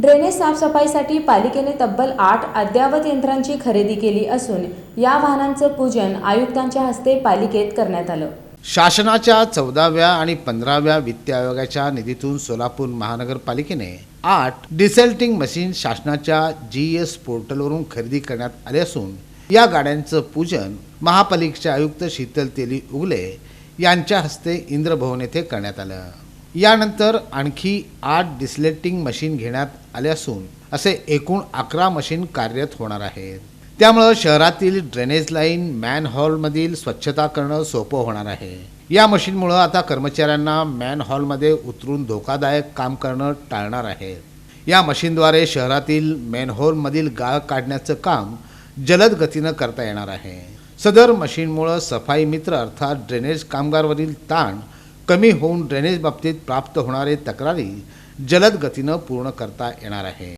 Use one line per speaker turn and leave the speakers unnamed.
Drainage साफसफाईसाठी पालिकेने तब्बल आठ अद्ययावत यंत्रांची खरेदी केली असून या वाहनांचं पूजन आयुक्तांच्या हस्ते पालिकेत करण्यात आलं.
शासनाच्या चौदाव्या आणि पंधराव्या वित्त आयोगाच्या निधीतून सोलापूर महानगरपालिकेने आठ डिसेल्टिंग मशीन शासनाच्या जी एस पोर्टलवरून खरेदी करण्यात आले असून या गाड्यांचं पूजन महापालिकेचे आयुक्त शीतल तेली उगले यांच्या हस्ते इंद्रभवन येथे करण्यात आलं. यानंतर आणखी आठ डिस्लेटिंग मशीन घेण्यात आले असून असे एकूण अकरा मशीन कार्यरत होणार आहेत. त्यामुळं शहरातील ड्रेनेज लाईन मॅन हॉलमधील स्वच्छता करणं सोपं होणार आहे. या मशीनमुळं आता कर्मचाऱ्यांना मॅन हॉलमध्ये उतरून धोकादायक काम करणं टाळणार आहे. या मशीनद्वारे शहरातील मॅनहोलमधील गाळ काढण्याचं काम जलद गतीनं करता येणार आहे. सदर मशीनमुळं सफाई मित्र अर्थात ड्रेनेज कामगारवरील ताण कमी होऊन ड्रेनेज बाबतीत प्राप्त होणारे तक्रारी जलद गतीनं पूर्ण करता येणार आहे.